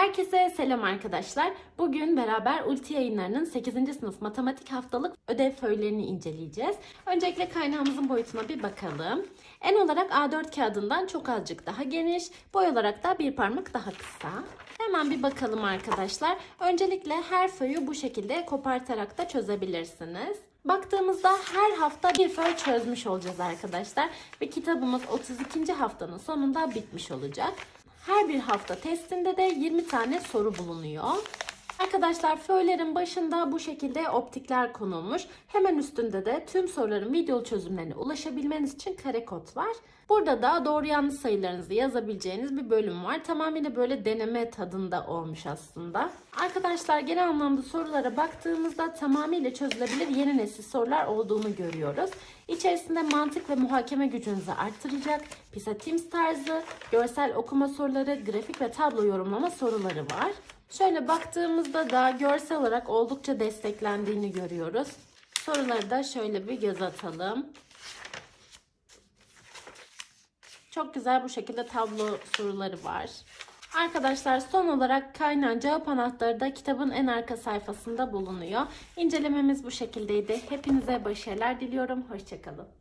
Herkese selam arkadaşlar. Bugün beraber Ulti yayınlarının 8. sınıf matematik haftalık ödev föylerini inceleyeceğiz. Öncelikle kaynağımızın boyutuna bir bakalım. En olarak A4 kağıdından çok azıcık daha geniş, boy olarak da bir parmak daha kısa. Hemen bir bakalım arkadaşlar. Öncelikle her föyü bu şekilde kopartarak da çözebilirsiniz. Baktığımızda her hafta bir föy çözmüş olacağız arkadaşlar. Ve kitabımız 32. haftanın sonunda bitmiş olacak. Her bir hafta testinde de 20 tane soru bulunuyor. Arkadaşlar föylerin başında bu şekilde optikler konulmuş. Hemen üstünde de tüm soruların videolu çözümlerine ulaşabilmeniz için kare kod var. Burada da doğru yanlış sayılarınızı yazabileceğiniz bir bölüm var. Tamamıyla böyle deneme tadında olmuş aslında. Arkadaşlar genel anlamda sorulara baktığımızda tamamıyla çözülebilir yeni nesil sorular olduğunu görüyoruz. İçerisinde mantık ve muhakeme gücünüzü arttıracak PISA Teams tarzı, görsel okuma soruları, grafik ve tablo yorumlama soruları var. Şöyle baktığımızda da görsel olarak oldukça desteklendiğini görüyoruz. Soruları da şöyle bir göz atalım. Çok güzel bu şekilde tablo soruları var. Arkadaşlar son olarak kaynağın cevap anahtarı da kitabın en arka sayfasında bulunuyor. İncelememiz bu şekildeydi. Hepinize başarılar diliyorum. Hoşçakalın.